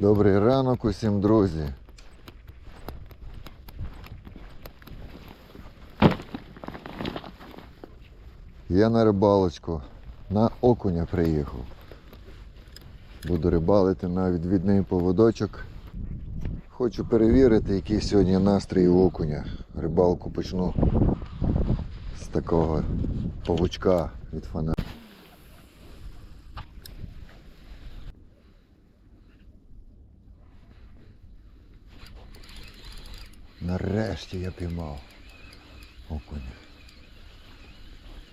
Добрий ранок усім, друзі. Я на рибалочку, на окуня приїхав. Буду рибалити на відвідний поводочок. Хочу перевірити, який сьогодні настрій у окуня. Рибалку почну з такого павучка від фонаря. Нарешті я піймав окуня.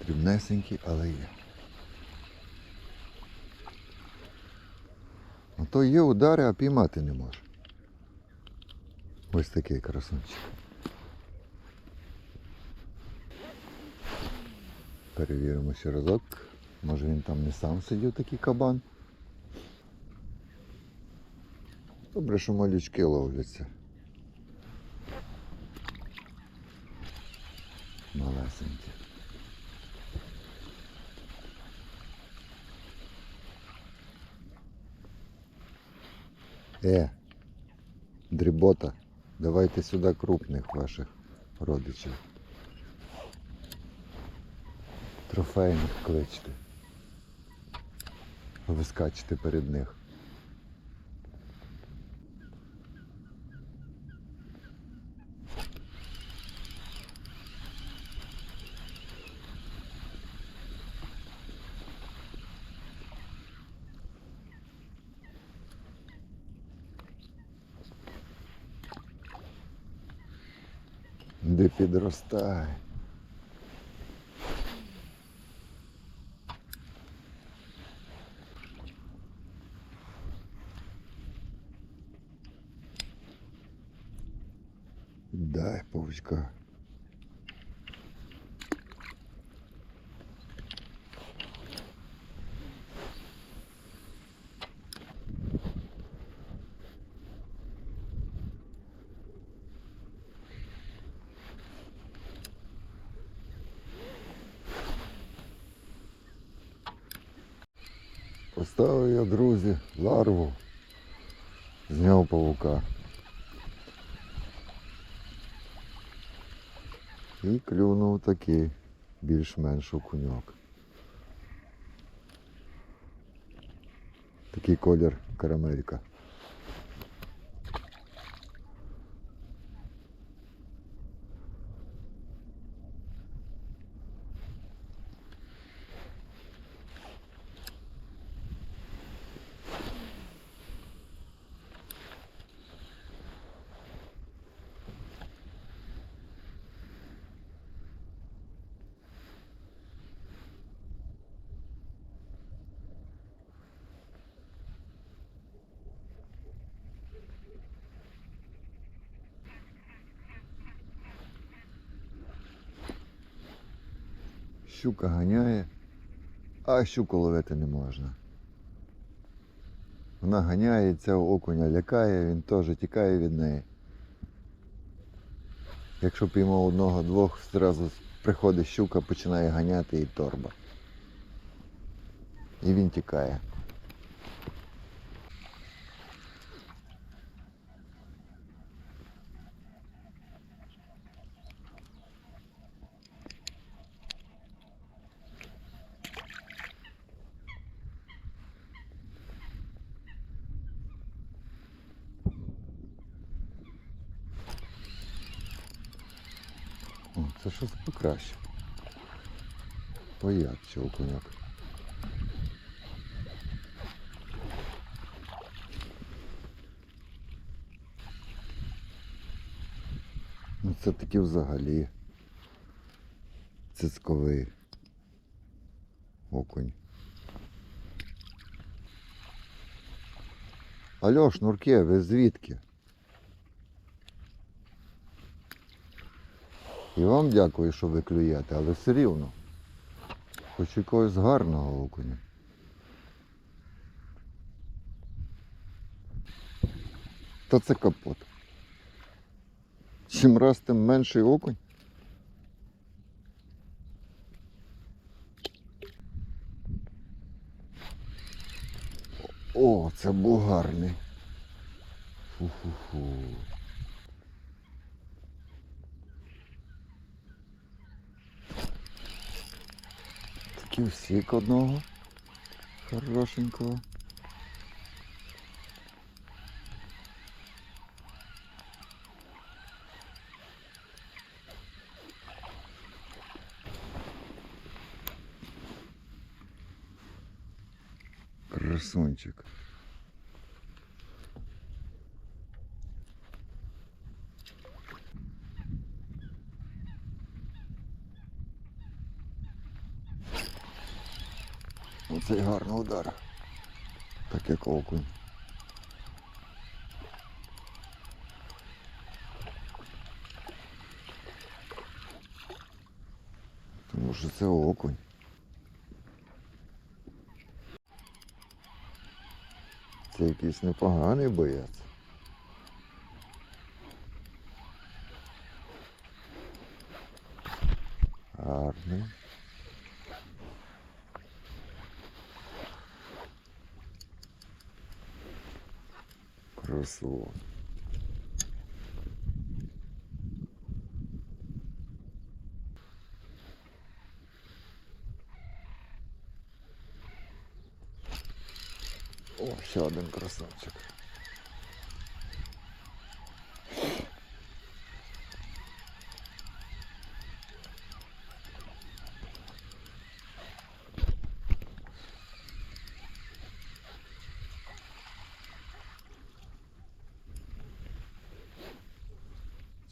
Дрібнесенький, але є. А то є удари, а піймати не може. Ось такий красунчик. Перевіримо ще разок. Може він там не сам сидів такий кабан. Добре, що малючки ловляться. Малесенькі. Е, дрібота, давайте сюди крупних ваших родичів. Трофейних кличте. Ви скачете перед них. Де підростає. Дай павучка. Поставив я, друзі, ларву. Зняв павука. І клюнув такий більш-менш окуньок. Такий колір карамелька. Щука ганяє, а щуку ловити не можна. Вона ганяє, цього окуня лякає, він теж тікає від неї. Якщо піймав одного-двох, одразу приходить щука, починає ганяти і торба. І він тікає. О, це щось покраще. Поярче окуняк. Ну це таки взагалі цицьковий окунь. Алло, шнурки, ви звідки? І вам дякую, що ви клюєте, але все рівно. Хочу якогось гарного окуня. Та це капот. Чим раз тим менший окунь. О, це був гарний. Фу-фу-фу. Такий всік одного. Хорошенького. Красунчик. Оцей гарний удар. Так як окунь. Тому що це окунь. Це якийсь непоганий боєць. Красиво. О, ще один красавчик.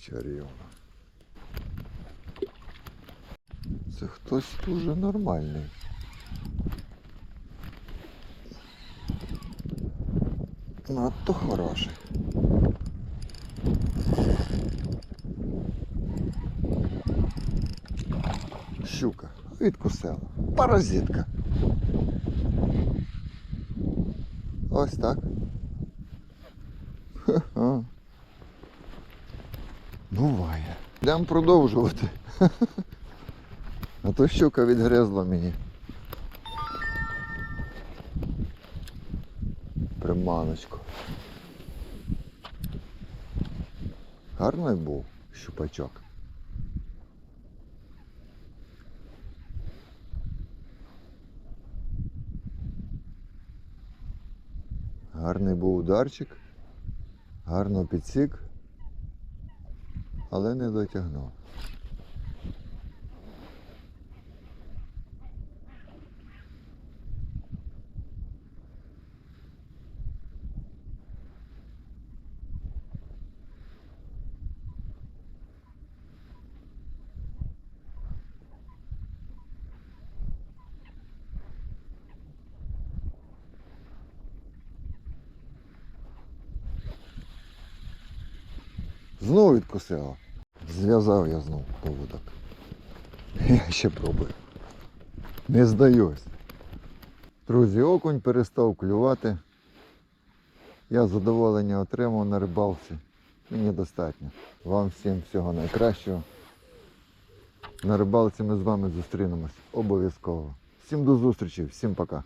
Чарівно. Це хтось дуже нормальний. Надто хороший. Щука відкусила. Паразитка. Ось так. Ха-ха. Буває. Йдемо продовжувати. А то щука відгризла мені. Приманочку. Гарний був щупачок. Гарний був ударчик, гарно підсік, але не дотягнув. Знову відкусила. Зв'язав я знову поводок. Я ще пробую. Не здаюсь. Друзі, окунь перестав клювати. Я задоволення отримав на рибалці. Мені достатньо. Вам всім всього найкращого. На рибалці ми з вами зустрінемось обов'язково. Всім до зустрічі, всім пока.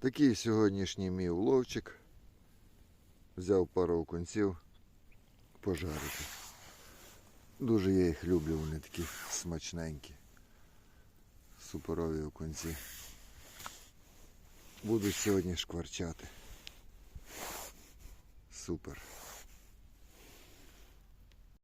Такий сьогоднішній мій уловчик. Взяв пару окунців пожарити. Дуже я їх люблю, вони такі смачненькі. Суперові окунці. Буду сьогодні шкварчати. Супер.